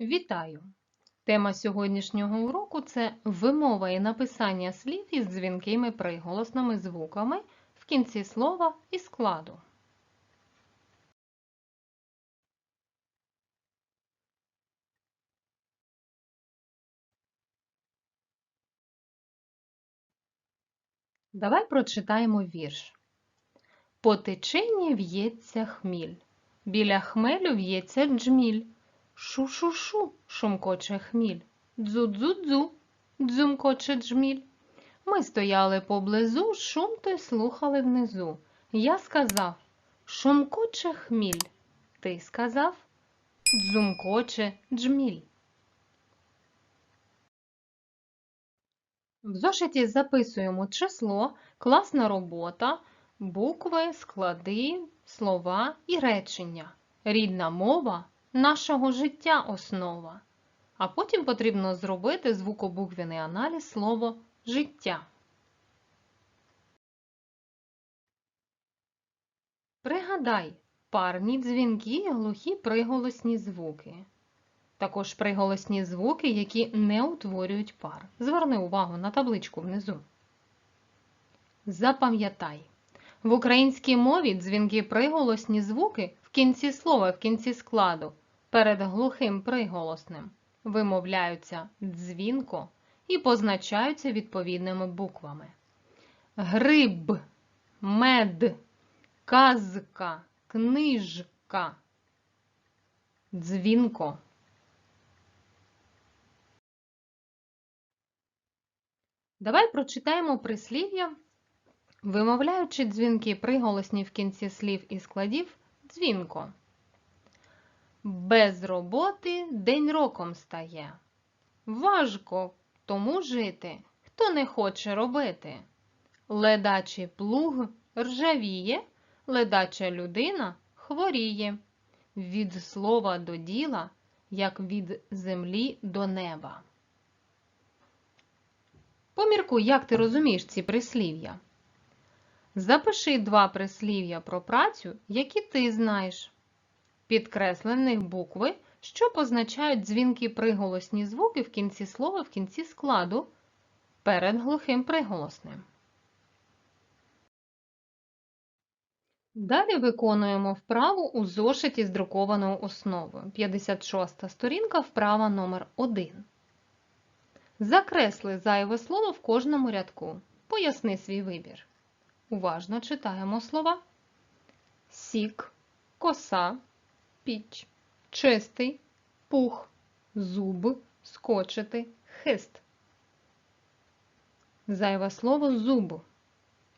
Вітаю! Тема сьогоднішнього уроку це вимова і написання слів із дзвінкими приголосними звуками в кінці слова і складу. Давай прочитаємо вірш. По течені в'ється хміль, біля хмелю в'ється джміль. Шу-шу-шу, шумкоче хміль. Дзу-дзу-дзу, дзумкоче джміль. Ми стояли поблизу, шум той слухали внизу. Я сказав, шумкоче хміль. Ти сказав, дзумкоче джміль. В зошиті записуємо число, класна робота, букви, склади, слова і речення. Рідна мова нашого життя основа. А потім потрібно зробити звукобуквений аналіз слово життя. Пригадай парні дзвінки і глухі приголосні звуки. Також приголосні звуки, які не утворюють пар. Зверни увагу на табличку внизу. Запам'ятай. В українській мові дзвінки приголосні звуки в кінці слова, в кінці складу, перед глухим приголосним, вимовляються дзвінко і позначаються відповідними буквами. Гриб, мед, казка, книжка, дзвінко. Давай прочитаємо прислів'я, вимовляючи дзвінки приголосні в кінці слів і складів дзвінко. Без роботи день роком стає. Важко тому жити, хто не хоче робити. Ледачий плуг ржавіє, ледача людина хворіє. Від слова до діла, як від землі до неба. Поміркуй, як ти розумієш ці прислів'я. Запиши два прислів'я про працю, які ти знаєш. Підкреслених букви, що позначають дзвінки приголосні звуки в кінці слова, в кінці складу перед глухим приголосним. Далі виконуємо вправу у зошиті з друкованою основою. 56 сторінка, вправа номер 1. Закресли зайве слово в кожному рядку. Поясни свій вибір. Уважно читаємо слова. Сік, коса, піч, чистий, пух, зуб, скочити, хист. Зайве слово зуб,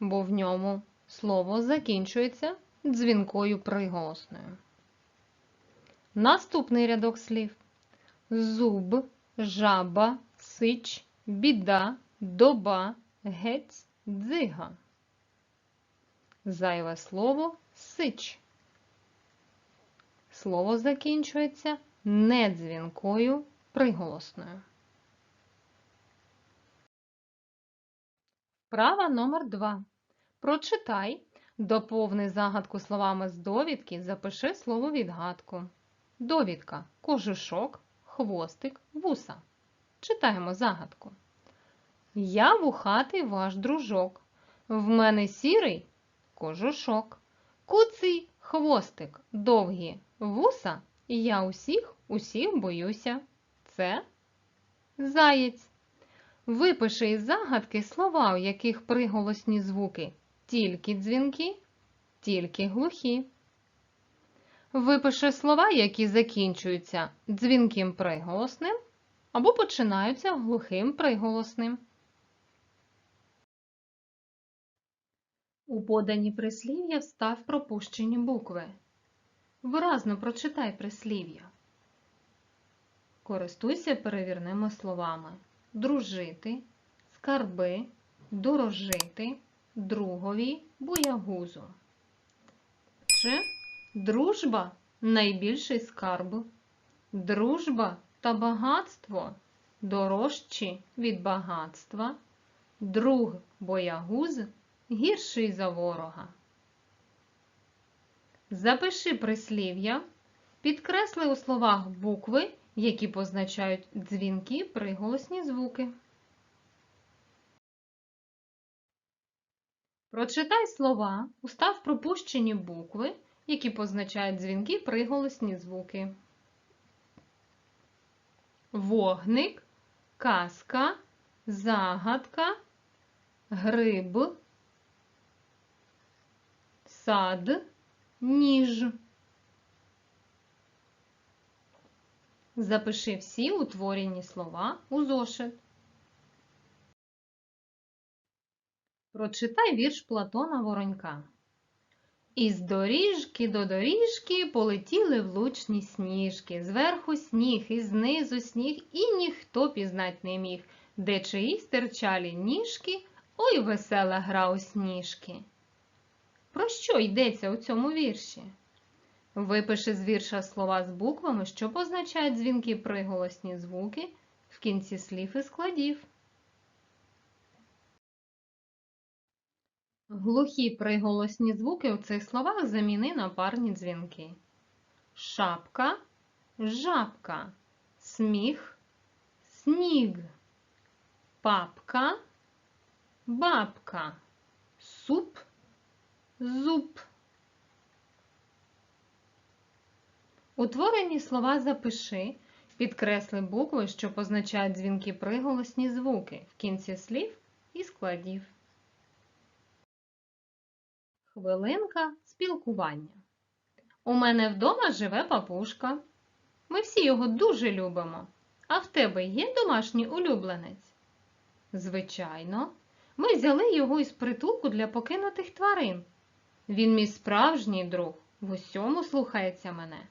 бо в ньому слово закінчується дзвінкою приголосною. Наступний рядок слів. Зуб, жаба, сич, біда, доба, гець, дзига. Зайве слово сич. Слово закінчується недзвінкою приголосною. Вправа номер 2. Прочитай, доповни загадку словами з довідки, запиши слово відгадку. Довідка кожушок, хвостик, вуса. Читаємо загадку. Я вухатий ваш дружок. В мене сірий кожушок. Куций хвостик, довгі вуса, і я усіх, усіх боюся. Це заєць. Випиши із загадки слова, у яких приголосні звуки тільки дзвінки, тільки глухі. Випиши слова, які закінчуються дзвінким приголосним або починаються глухим приголосним. У подані прислів'я встав пропущені букви. Виразно прочитай прислів'я. Користуйся перевірними словами. Дружити, скарби, дорожити, другові, боягузу. Чи дружба найбільший скарб. Дружба та багатство дорожчі від багатства. Друг боягуз гірший за ворога. Запиши прислів'я, підкресли у словах букви, які позначають дзвінки приголосні звуки. Прочитай слова, устав пропущені букви, які позначають дзвінки приголосні звуки. Вогник, казка, загадка, гриб, сад, ніж. Запиши всі утворені слова у зошит. Прочитай вірш Платона Воронька. Із доріжки до доріжки полетіли влучні сніжки. Зверху сніг, і знизу сніг, і ніхто пізнать не міг, де чиї стирчалі ніжки, ой весела гра у сніжки. Про що йдеться у цьому вірші? Випиши з вірша слова з буквами, що позначають дзвінки приголосні звуки в кінці слів і складів. Глухі приголосні звуки у цих словах заміни на парні дзвінки. Шапка, жабка, сміх, сніг, папка, бабка, суп, зуб. Утворені слова запиши, підкресли букви, що позначають дзвінки приголосні звуки в кінці слів і складів. Хвилинка спілкування. У мене вдома живе папушка. Ми всі його дуже любимо. А в тебе є домашній улюбленець? Звичайно, ми взяли його із притулку для покинутих тварин. Він мій справжній друг, в усьому слухається мене.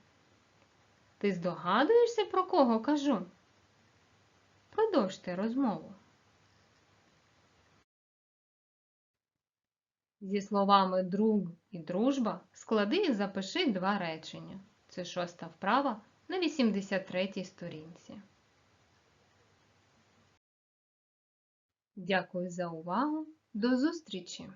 Ти здогадуєшся, про кого кажу? Продовжте розмову. Зі словами друг і дружба склади і запиши два речення. Це шоста вправа на 83-й сторінці. Дякую за увагу. До зустрічі!